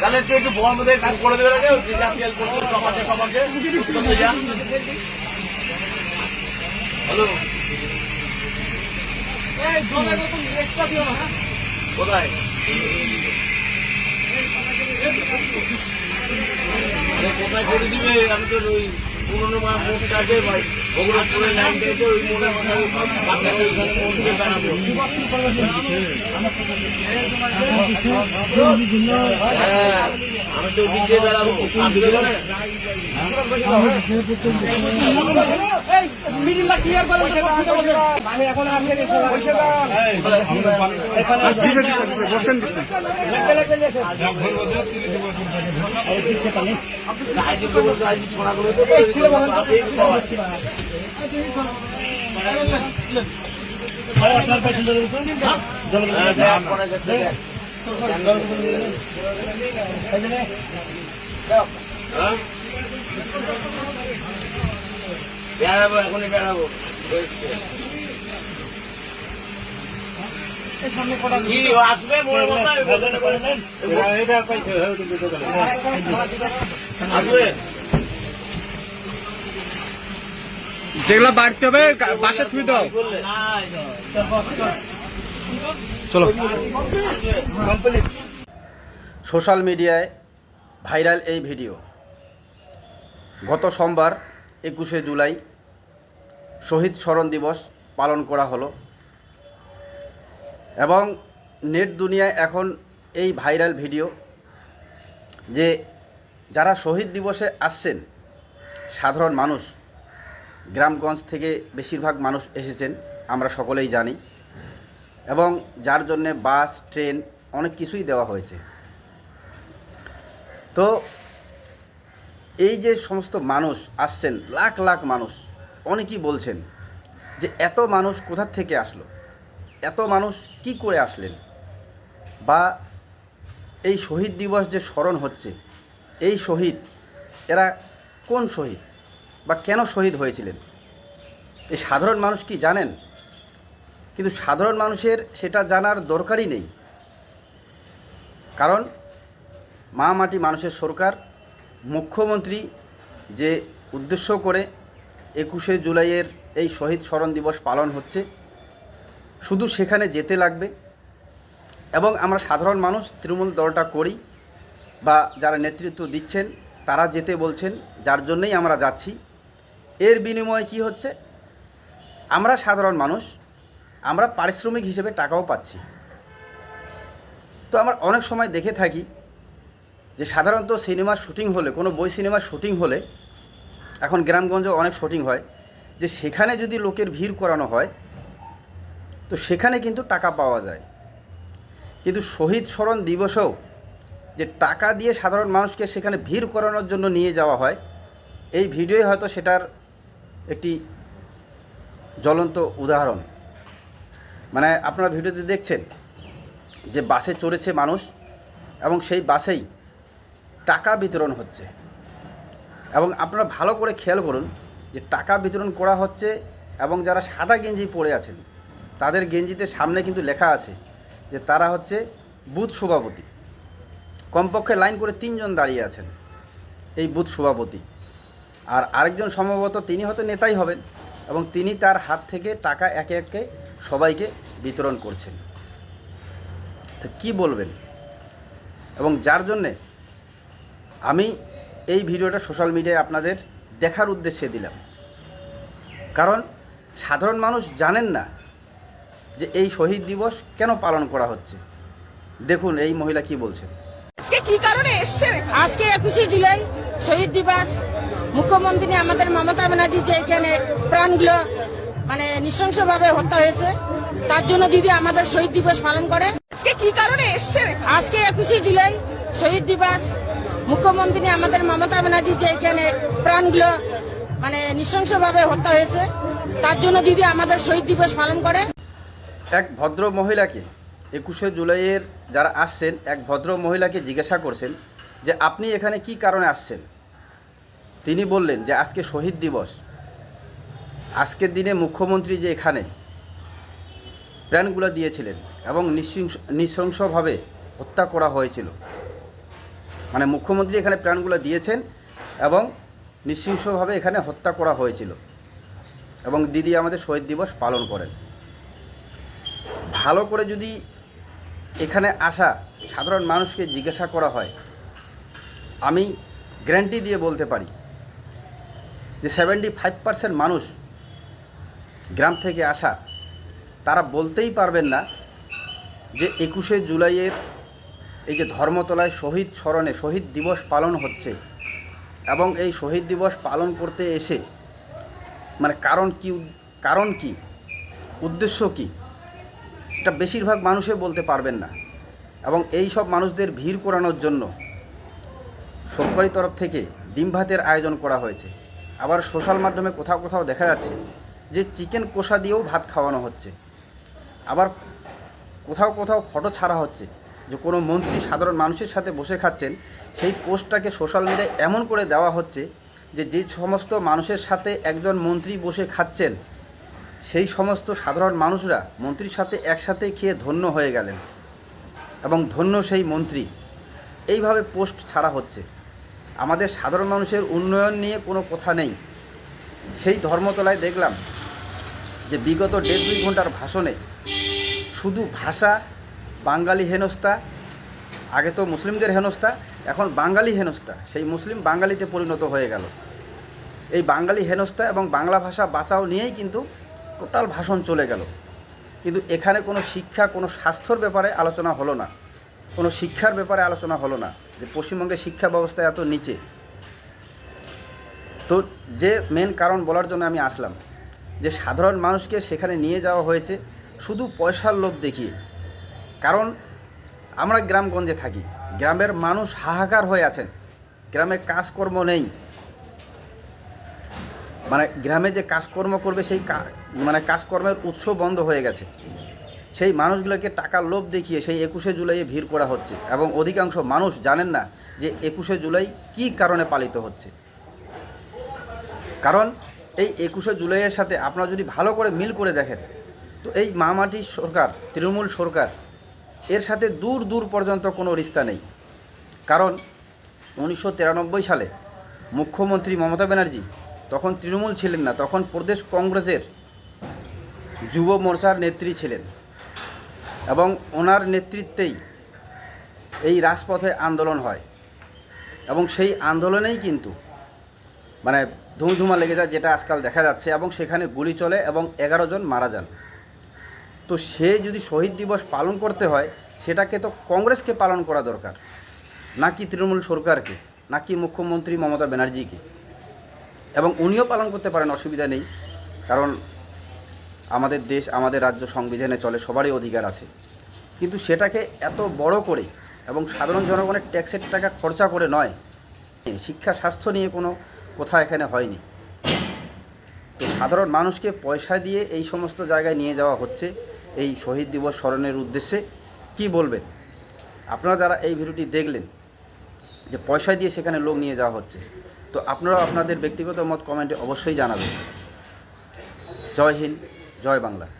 তাহলে তুই একটু বল মধ্যে কাজ করে দেবে রে যে যা তেল করতে সমাজে সমাজে হ্যালো? কোথায়? কোথায় করে দিবে? আমি তো ওই পুরোনো মা মোড়টা আছে ভাই ওগুলো পুরো লাইন দিয়েছে ওই মোড়ের মাথায় বাচ্চা ওইখানে মোড় দিয়ে বেড়াবো হ্যাঁ আমি তো ওদিক দিয়ে বেড়াবো আসবে না আইজি বেড়াবো এখনই বেড়াবো আসবে মোড়ে মাথায় আসবে যেগুলো বাড়তে হবে বাসা থুই দাও। চলো। সোশ্যাল মিডিয়ায় ভাইরাল এই ভিডিও। গত সোমবার, একুশে জুলাই, শহীদ স্মরণ দিবস পালন করা হলো। এবং নেট দুনিয়ায় এখন এই ভাইরাল ভিডিও যে যারা শহীদ দিবসে আসছেন, সাধারণ মানুষ গ্রামগঞ্জ থেকে বেশিরভাগ মানুষ এসেছেন, আমরা সকলেই জানি। এবং যার জন্যে বাস, ট্রেন অনেক কিছুই দেওয়া হয়েছে। তো এই যে সমস্ত মানুষ আসছেন, লাখ লাখ মানুষ, অনেকেই বলছেন যে এত মানুষ কোথার থেকে আসলো? এত মানুষ কি করে আসলেন? বা এই শহীদ দিবস যে স্মরণ হচ্ছে, এই শহীদ, এরা কোন শহীদ? বা কেন শহীদ হয়েছিলেন? এই সাধারণ মানুষ কি জানেন? কিন্তু সাধারণ মানুষের সেটা জানার দরকারই নেই। কারণ মা মাটি মানুষের সরকার, মুখ্যমন্ত্রী যে উদ্দেশ্য করে একুশে জুলাইয়ের এই শহীদ স্মরণ দিবস পালন হচ্ছে, শুধু সেখানে যেতে লাগবে। এবং আমরা সাধারণ মানুষ তৃণমূল দলটা করি বা যারা নেতৃত্ব দিচ্ছেন, তারা যেতে বলছেন, যার জন্যই আমরা যাচ্ছি। এর বিনিময়ে কি হচ্ছে? আমরা সাধারণ মানুষ, আমরা পারিশ্রমিক হিসেবে টাকাও পাচ্ছি। তো আমরা অনেক সময় দেখে থাকি যে সাধারণত সিনেমার শুটিং হলে, কোনো বই সিনেমার শুটিং হলে, এখন গ্রামগঞ্জে অনেক শুটিং হয়, যে সেখানে যদি লোকের ভিড় করানো হয়, তো সেখানে কিন্তু টাকা পাওয়া যায়। কিন্তু শহীদ স্মরণ দিবসেও যে টাকা দিয়ে সাধারণ মানুষকে সেখানে ভিড় করানোর জন্য নিয়ে যাওয়া হয়, এই ভিডিওই হয়তো সেটার একটি জ্বলন্ত উদাহরণ। মানে আপনারা ভিডিওতে দেখছেন যে বাসে চড়েছে মানুষ এবং সেই বাসেই টাকা বিতরণ হচ্ছে। এবং আপনারা ভালো করে খেয়াল করুন যে টাকা বিতরণ করা হচ্ছে এবং যারা সাদা গেঞ্জি পরে আছেন, তাদের গেঞ্জিতে সামনে কিন্তু লেখা আছে যে তারা হচ্ছে বুথ সভাপতি। কমপক্ষে লাইন করে তিনজন দাঁড়িয়ে আছেন এই বুথ সভাপতি। আর আরেকজন সম্ভবত তিনি হয়তো নেতাই হবেন এবং তিনি তার হাত থেকে টাকা একে একে সবাইকে বিতরণ করছেন। তো কী বলবেন? এবং যার জন্যে আমি এই ভিডিওটা সোশ্যাল মিডিয়ায় আপনাদের দেখার উদ্দেশ্যে দিলাম। কারণ সাধারণ মানুষ জানেন না যে এই শহীদ দিবস কেন পালন করা হচ্ছে। দেখুন এই মহিলা কি বলছেন। আজকে কি কারণে এসছেন? আজকে একুশে জুলাই শহীদ দিবস। মুখ্যমন্ত্রী আমাদের মমতা ব্যানার্জি যে এখানে প্রাণগুলো মানে নৃশংসভাবে হত্যা হয়েছে তার জন্য দিদি আমাদের শহীদ দিবস পালন করে। আজকে কি কারণে এসছেন আজকে একুশে জুলাই শহীদ দিবস। মুখ্যমন্ত্রী আমাদের মমতা ব্যানার্জি যে এখানে প্রাণগুলো মানে নৃশংসভাবে হত্যা হয়েছে তার জন্য দিদি আমাদের শহীদ দিবস পালন করে। এক ভদ্র মহিলাকে একুশে জুলাইয়ের যারা আসছেন এক ভদ্র মহিলাকে জিজ্ঞাসা করছেন যে আপনি এখানে কি কারণে আসছেন? তিনি বললেন যে আজকে শহীদ দিবস। আজকের দিনে মুখ্যমন্ত্রী যে এখানে প্রাণগুলো দিয়েছিলেন এবং নিঃশংস, নৃশংসভাবে হত্যা করা হয়েছিল। মানে মুখ্যমন্ত্রী এখানে প্রাণগুলো দিয়েছেন এবং নৃশংসভাবে এখানে হত্যা করা হয়েছিল এবং দিদি আমাদের শহীদ দিবস পালন করেন। ভালো করে যদি এখানে আসা সাধারণ মানুষকে জিজ্ঞাসা করা হয়, আমি গ্যারান্টি দিয়ে বলতে পারি যে সেভেন্টি ফাইভ পার্সেন্ট মানুষ গ্রাম থেকে আসা, তারা বলতেই পারবেন না যে একুশে জুলাইয়ের এই যে ধর্মতলায় শহীদ স্মরণে শহীদ দিবস পালন হচ্ছে এবং এই শহীদ দিবস পালন করতে এসে মানে কারণ কি কারণ কি, উদ্দেশ্য কি, এটা বেশিরভাগ মানুষে বলতে পারবেন না। এবং এই সব মানুষদের ভিড় করানোর জন্য সরকারি তরফ থেকে ডিম ভাতের আয়োজন করা হয়েছে। আবার সোশ্যাল মাধ্যমে কোথাও কোথাও দেখা যাচ্ছে যে চিকেন কষা দিয়েও ভাত খাওয়ানো হচ্ছে। আবার কোথাও কোথাও ফটো ছাড়া হচ্ছে যে কোনো মন্ত্রী সাধারণ মানুষের সাথে বসে খাচ্ছেন, সেই পোস্টটাকে সোশ্যাল মিডিয়ায় এমন করে দেওয়া হচ্ছে যে যে সমস্ত মানুষের সাথে একজন মন্ত্রী বসে খাচ্ছেন, সেই সমস্ত সাধারণ মানুষরা মন্ত্রীর সাথে একসাথে খেয়ে ধন্য হয়ে গেলেন এবং ধন্য সেই মন্ত্রী। এইভাবে পোস্ট ছাড়া হচ্ছে। আমাদের সাধারণ মানুষের উন্নয়ন নিয়ে কোনো কথা নেই। সেই ধর্মতলায় দেখলাম যে বিগত দেড় দুই ঘণ্টার ভাষণে শুধু ভাষা, বাঙালি হেনস্তা আগে তো মুসলিমদের হেনস্তা এখন বাঙালি হেনস্তা সেই মুসলিম বাঙালিতে পরিণত হয়ে গেল। এই বাঙালি হেনস্তা এবং বাংলা ভাষা বাঁচাও নিয়েই কিন্তু টোটাল ভাষণ চলে গেল। কিন্তু এখানে কোনো শিক্ষা, কোনো স্বাস্থ্যর ব্যাপারে আলোচনা হলো না। কোনো শিক্ষার ব্যাপারে আলোচনা হলো না। যে পশ্চিমবঙ্গের শিক্ষা ব্যবস্থা এত নিচে। তো যে মেন কারণ বলার জন্য আমি আসলাম, যে সাধারণ মানুষকে সেখানে নিয়ে যাওয়া হয়েছে শুধু পয়সার লোভ দেখিয়ে। কারণ আমরা গ্রামগঞ্জে থাকি, গ্রামের মানুষ হাহাকার হয়ে আছেন, গ্রামে কাজকর্ম নেই। মানে গ্রামে যে কাজকর্ম করবে সেই মানে কাজকর্মের উৎস বন্ধ হয়ে গেছে। সেই মানুষগুলোকে টাকার লোভ দেখিয়ে সেই একুশে জুলাইয়ে ভিড় করা হচ্ছে এবং অধিকাংশ মানুষ জানেন না যে একুশে জুলাই কী কারণে পালিত হচ্ছে। কারণ এই একুশে জুলাইয়ের সাথে আপনারা যদি ভালো করে মিল করে দেখেন, তো এই মামাটি সরকার, তৃণমূল সরকার, এর সাথে দূর দূর পর্যন্ত কোনো রিস্তা নেই। কারণ উনিশশো তিরানব্বই সালে মুখ্যমন্ত্রী মমতা ব্যানার্জি তখন তৃণমূল ছিলেন না, তখন প্রদেশ কংগ্রেসের যুব মোর্চার নেত্রী ছিলেন। এবং ওনার নেতৃত্বেই এই রাজপথে আন্দোলন হয়। এবং সেই আন্দোলনেই কিন্তু মানে ধুমধুমা লেগে যায় যেটা আজকাল দেখা যাচ্ছে এবং সেখানে গুলি চলে এবং এগারো জন মারা যান। তো সে যদি শহীদ দিবস পালন করতে হয়, সেটাকে তো কংগ্রেসকে পালন করা দরকার নাকি তৃণমূল সরকারকে নাকি মুখ্যমন্ত্রী মমতা ব্যানার্জিকে। এবং উনিও পালন করতে পারেন, অসুবিধা নেই। কারণ আমাদের দেশ, আমাদের রাজ্য সংবিধানে চলে, সবারই অধিকার আছে। কিন্তু সেটাকে এত বড় করে এবং সাধারণ জনগণের ট্যাক্সের টাকা খরচা করে নয়, শিক্ষা, স্বাস্থ্য নিয়ে কোনো কথা এখানে হয়নি। তো সাধারণ মানুষকে পয়সা দিয়ে এই সমস্ত জায়গায় নিয়ে যাওয়া হচ্ছে, এই শহীদ দিবস স্মরণের উদ্দেশ্যে। কি বলবেন? আপনারা যারা এই ভিডিওটি দেখলেন, যে পয়সা দিয়ে সেখানে লোক নিয়ে যাওয়া হচ্ছে, তো আপনারাও আপনাদের ব্যক্তিগত মত কমেন্টে অবশ্যই জানাবেন। জয় হিন্দ। জয় বাংলা।